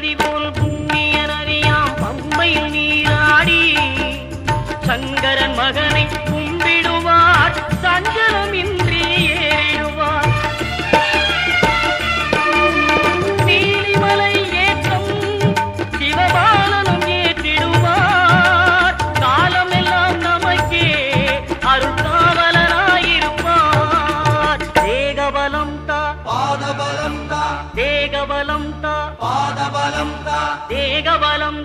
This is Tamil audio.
நதி போல் புண்ணிய நதியாம் பம்பையில் நீராடி சங்கரன் மகனை వేగబలం తా పాదబలం తా వేగబలం